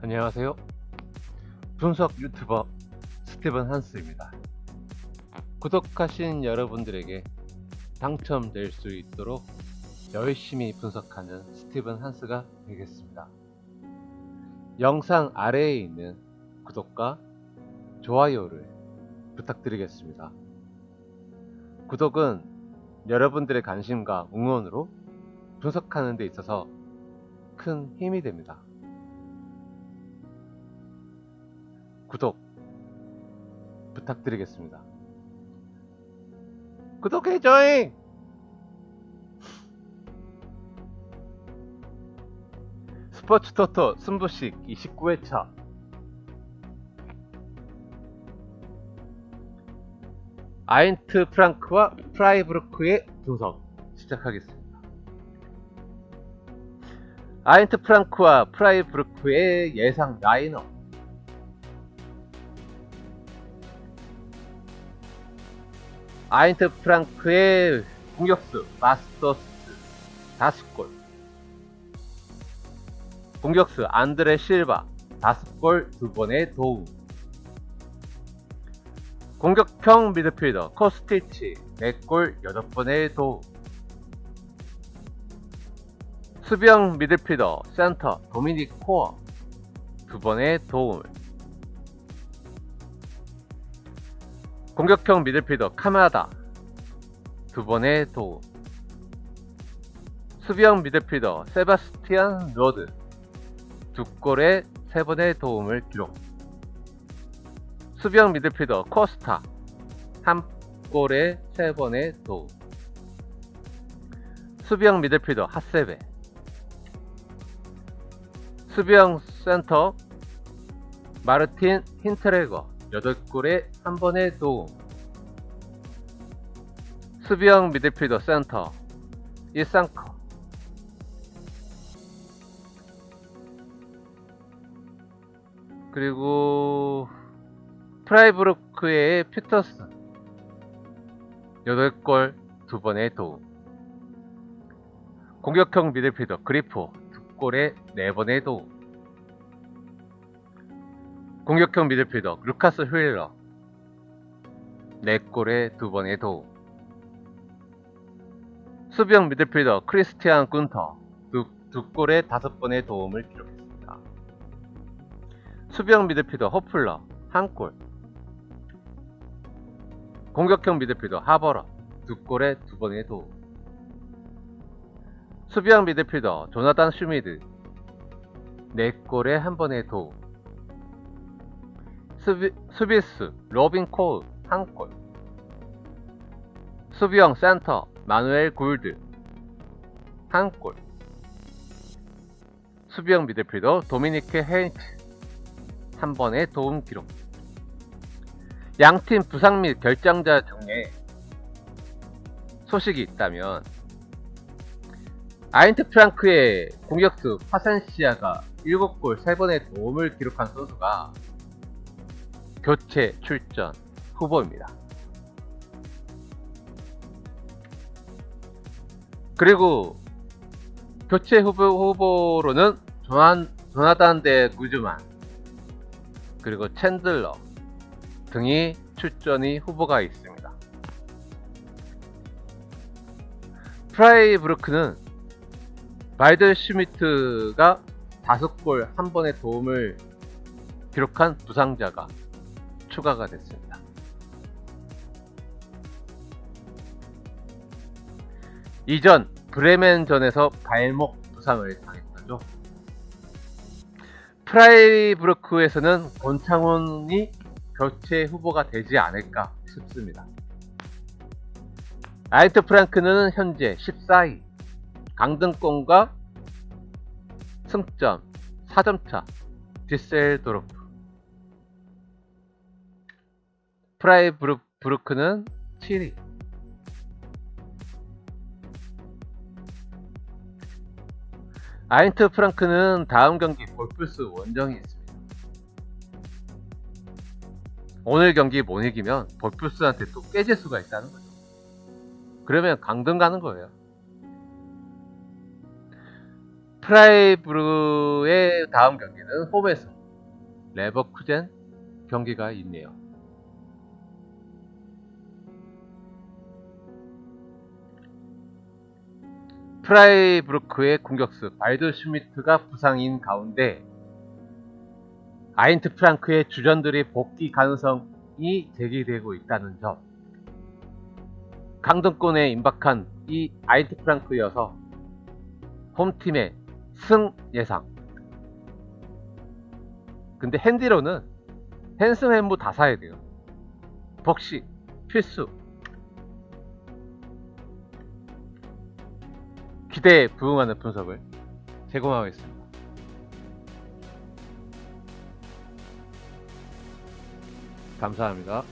안녕하세요. 분석 유튜버 스티븐 한스입니다. 구독하신 여러분들에게 당첨될 수 있도록 열심히 분석하는 스티븐 한스가 되겠습니다. 영상 아래에 있는 구독과 좋아요를 부탁드리겠습니다. 구독은 여러분들의 관심과 응원으로 분석하는 데 있어서 큰 힘이 됩니다. 구독 부탁드리겠습니다. 구독해줘잉! 스포츠 토토 승부식 29회차 아인트 프랑크와 프라이브루크의 분석 시작하겠습니다. 아인트 프랑크와 프라이브루크의 예상 라인업 아인트 프랑크의 공격수 마스터스 5골. 공격수 안드레 실바 5골 2번의 도움. 공격형 미드필더 코스티치 4골 8번의 도움. 수비형 미드필더 센터 도미닉 코어 2번의 도움을 공격형 미들필더 카마다. 두 번의 도움 수비형 미들필더 세바스티안 로드. 두 골에 세 번의 도움을 기록. 수비형 미들필더 코스타. 한 골에 세 번의 도움 수비형 미들필더 하세베. 수비형 센터 마르틴 힌트레거 8골에 한 번의 도움. 수비형 미드필더 센터 일상커 그리고 프라이브루크의 피터슨. 8골 2번의 도움. 공격형 미드필더 그리포 2골에 4번의 도움 공격형 미드필더 루카스 휠러. 4골에 2번의 도움. 수비형 미드필더 크리스티안 군터. 2, 골에 5번의 도움을 기록했습니다. 수비형 미드필더 허플러. 1골. 공격형 미드필더 하버러. 2골에 2번의 도움. 수비형 미드필더 조나단 슈미드. 4골에 1번의 도움 수비, 수비수 로빈 코우 1골. 수비형 센터 마누엘 굴드. 1골. 수비형 미드필더 도미니케 헤인트 한 번의 도움 기록. 양팀 부상 및 결정자 중에 소식이 있다면 아인트 프랑크의 공격수 파센시아가 7골 3번의 도움을 기록한 선수가 교체 출전 후보입니다. 그리고 교체 후보, 후보로는 조한, 조나단 대 구즈만 그리고 챈들러 등이 출전이 후보가 있습니다. 프라이브루크는 바이들 슈미트가 5골 한 번의 도움을 기록한 부상자가 추가가 됐습니다. 이전 브레멘전에서 발목 부상을 당했죠. 프라이브루크에서는 권창훈이 교체 후보가 되지 않을까 싶습니다. 아이트 프랑크는 현재 14위, 강등권과 승점 4점차 디셀도르프 프라이브루크는 7위 아인트 프랑크는 다음 경기 볼프스 원정이 있습니다. 오늘 경기 못 이기면 볼프스한테 또 깨질 수가 있다는 거죠. 그러면 강등 가는 거예요. 프라이브르의 다음 경기는 홈에서 레버쿠젠 경기가 있네요. 프라이브루크의 공격수 발드 슈미트가 부상인 가운데 아인트 프랑크의 주전들이 복귀 가능성이 제기되고 있다는 점. 강등권에 임박한 이 아인트 프랑크여서 홈팀의 승 예상. 근데 핸디로는 헨슨 햄무 다 사야 돼요. 벅시 필수 기대에 부응하는 분석을 제공하겠습니다. 감사합니다.